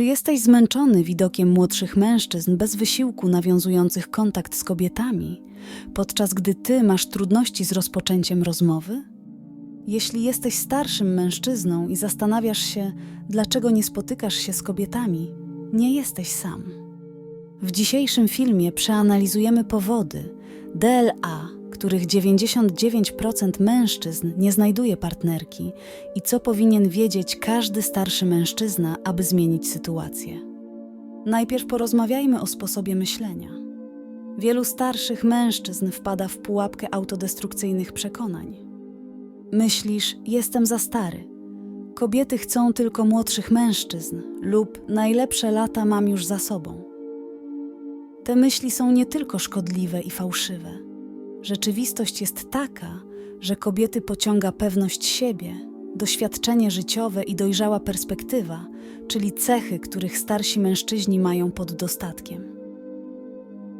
Czy jesteś zmęczony widokiem młodszych mężczyzn bez wysiłku nawiązujących kontakt z kobietami, podczas gdy ty masz trudności z rozpoczęciem rozmowy? Jeśli jesteś starszym mężczyzną i zastanawiasz się, dlaczego nie spotykasz się z kobietami, nie jesteś sam. W dzisiejszym filmie przeanalizujemy powody DLA, których 99% mężczyzn nie znajduje partnerki i co powinien wiedzieć każdy starszy mężczyzna, aby zmienić sytuację. Najpierw porozmawiajmy o sposobie myślenia. Wielu starszych mężczyzn wpada w pułapkę autodestrukcyjnych przekonań. Myślisz, jestem za stary. Kobiety chcą tylko młodszych mężczyzn, lub najlepsze lata mam już za sobą. Te myśli są nie tylko szkodliwe i fałszywe. Rzeczywistość jest taka, że kobiety pociąga pewność siebie, doświadczenie życiowe i dojrzała perspektywa, czyli cechy, których starsi mężczyźni mają pod dostatkiem.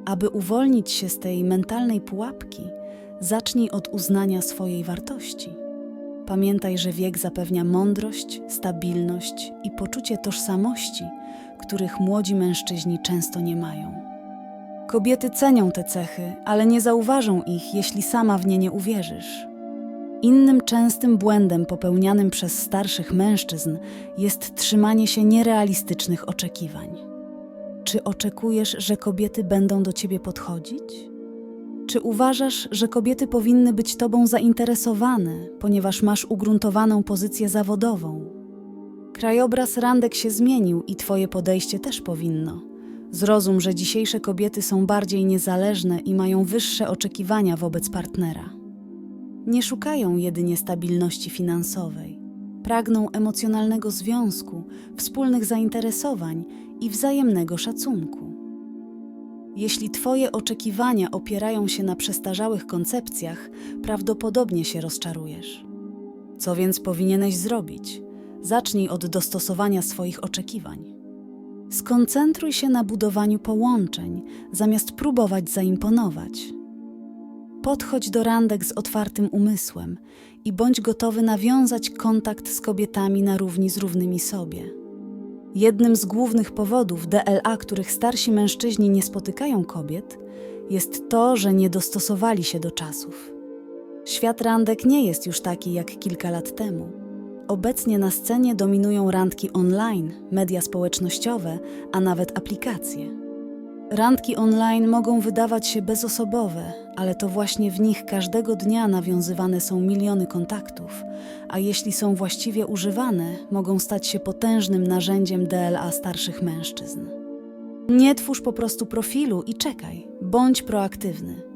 Aby uwolnić się z tej mentalnej pułapki, zacznij od uznania swojej wartości. Pamiętaj, że wiek zapewnia mądrość, stabilność i poczucie tożsamości, których młodzi mężczyźni często nie mają. Kobiety cenią te cechy, ale nie zauważą ich, jeśli sama w nie nie uwierzysz. Innym częstym błędem popełnianym przez starszych mężczyzn jest trzymanie się nierealistycznych oczekiwań. Czy oczekujesz, że kobiety będą do ciebie podchodzić? Czy uważasz, że kobiety powinny być tobą zainteresowane, ponieważ masz ugruntowaną pozycję zawodową? Krajobraz randek się zmienił i twoje podejście też powinno. Zrozum, że dzisiejsze kobiety są bardziej niezależne i mają wyższe oczekiwania wobec partnera. Nie szukają jedynie stabilności finansowej. Pragną emocjonalnego związku, wspólnych zainteresowań i wzajemnego szacunku. Jeśli Twoje oczekiwania opierają się na przestarzałych koncepcjach, prawdopodobnie się rozczarujesz. Co więc powinieneś zrobić? Zacznij od dostosowania swoich oczekiwań. Skoncentruj się na budowaniu połączeń, zamiast próbować zaimponować. Podchodź do randek z otwartym umysłem i bądź gotowy nawiązać kontakt z kobietami na równi z równymi sobie. Jednym z głównych powodów DLA, których starsi mężczyźni nie spotykają kobiet, jest to, że nie dostosowali się do czasów. Świat randek nie jest już taki jak kilka lat temu. Obecnie na scenie dominują randki online, media społecznościowe, a nawet aplikacje. Randki online mogą wydawać się bezosobowe, ale to właśnie w nich każdego dnia nawiązywane są miliony kontaktów, a jeśli są właściwie używane, mogą stać się potężnym narzędziem DLA starszych mężczyzn. Nie twórz po prostu profilu i czekaj, bądź proaktywny.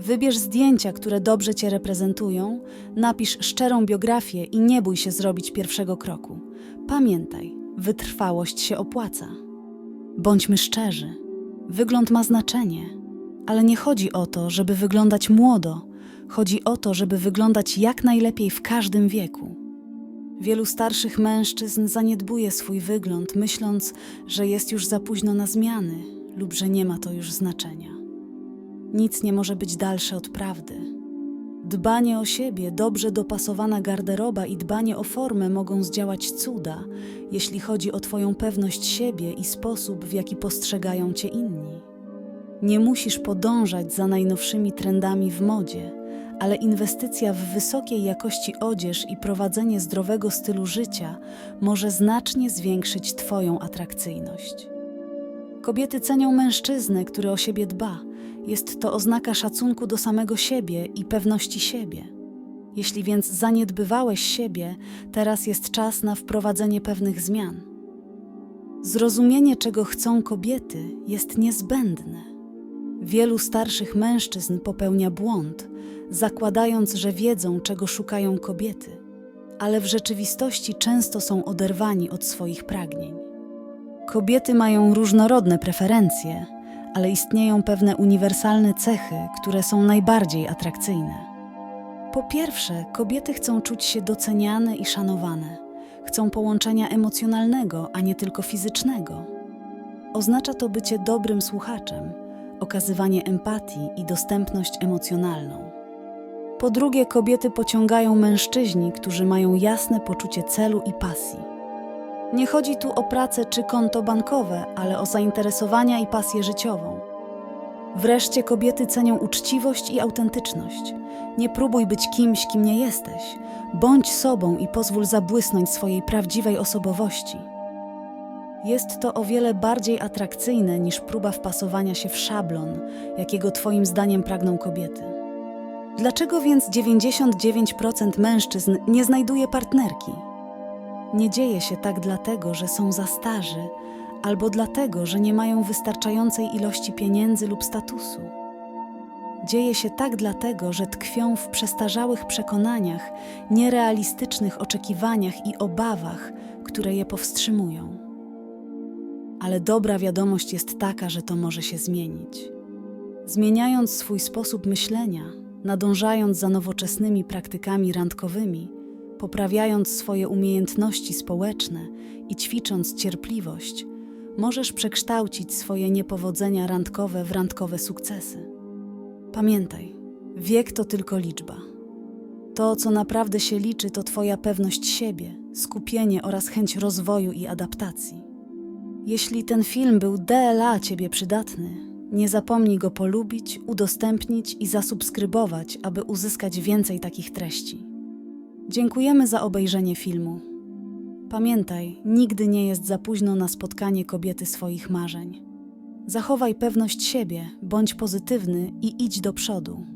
Wybierz zdjęcia, które dobrze Cię reprezentują, napisz szczerą biografię i nie bój się zrobić pierwszego kroku. Pamiętaj, wytrwałość się opłaca. Bądźmy szczerzy. Wygląd ma znaczenie, ale nie chodzi o to, żeby wyglądać młodo. Chodzi o to, żeby wyglądać jak najlepiej w każdym wieku. Wielu starszych mężczyzn zaniedbuje swój wygląd, myśląc, że jest już za późno na zmiany lub że nie ma to już znaczenia. Nic nie może być dalsze od prawdy. Dbanie o siebie, dobrze dopasowana garderoba i dbanie o formę mogą zdziałać cuda, jeśli chodzi o Twoją pewność siebie i sposób, w jaki postrzegają Cię inni. Nie musisz podążać za najnowszymi trendami w modzie, ale inwestycja w wysokiej jakości odzież i prowadzenie zdrowego stylu życia może znacznie zwiększyć Twoją atrakcyjność. Kobiety cenią mężczyznę, który o siebie dba. Jest to oznaka szacunku do samego siebie i pewności siebie. Jeśli więc zaniedbywałeś siebie, teraz jest czas na wprowadzenie pewnych zmian. Zrozumienie, czego chcą kobiety, jest niezbędne. Wielu starszych mężczyzn popełnia błąd, zakładając, że wiedzą, czego szukają kobiety, ale w rzeczywistości często są oderwani od swoich pragnień. Kobiety mają różnorodne preferencje, ale istnieją pewne uniwersalne cechy, które są najbardziej atrakcyjne. Po pierwsze, kobiety chcą czuć się doceniane i szanowane. Chcą połączenia emocjonalnego, a nie tylko fizycznego. Oznacza to bycie dobrym słuchaczem, okazywanie empatii i dostępność emocjonalną. Po drugie, kobiety pociągają mężczyźni, którzy mają jasne poczucie celu i pasji. Nie chodzi tu o pracę czy konto bankowe, ale o zainteresowania i pasję życiową. Wreszcie kobiety cenią uczciwość i autentyczność. Nie próbuj być kimś, kim nie jesteś. Bądź sobą i pozwól zabłysnąć swojej prawdziwej osobowości. Jest to o wiele bardziej atrakcyjne niż próba wpasowania się w szablon, jakiego Twoim zdaniem pragną kobiety. Dlaczego więc 99% mężczyzn nie znajduje partnerki? Nie dzieje się tak dlatego, że są za starzy, albo dlatego, że nie mają wystarczającej ilości pieniędzy lub statusu. Dzieje się tak dlatego, że tkwią w przestarzałych przekonaniach, nierealistycznych oczekiwaniach i obawach, które je powstrzymują. Ale dobra wiadomość jest taka, że to może się zmienić. Zmieniając swój sposób myślenia, nadążając za nowoczesnymi praktykami randkowymi, poprawiając swoje umiejętności społeczne i ćwicząc cierpliwość, możesz przekształcić swoje niepowodzenia randkowe w randkowe sukcesy. Pamiętaj, wiek to tylko liczba. To, co naprawdę się liczy, to Twoja pewność siebie, skupienie oraz chęć rozwoju i adaptacji. Jeśli ten film był DLA Ciebie przydatny, nie zapomnij go polubić, udostępnić i zasubskrybować, aby uzyskać więcej takich treści. Dziękujemy za obejrzenie filmu. Pamiętaj, nigdy nie jest za późno na spotkanie kobiety swoich marzeń. Zachowaj pewność siebie, bądź pozytywny i idź do przodu.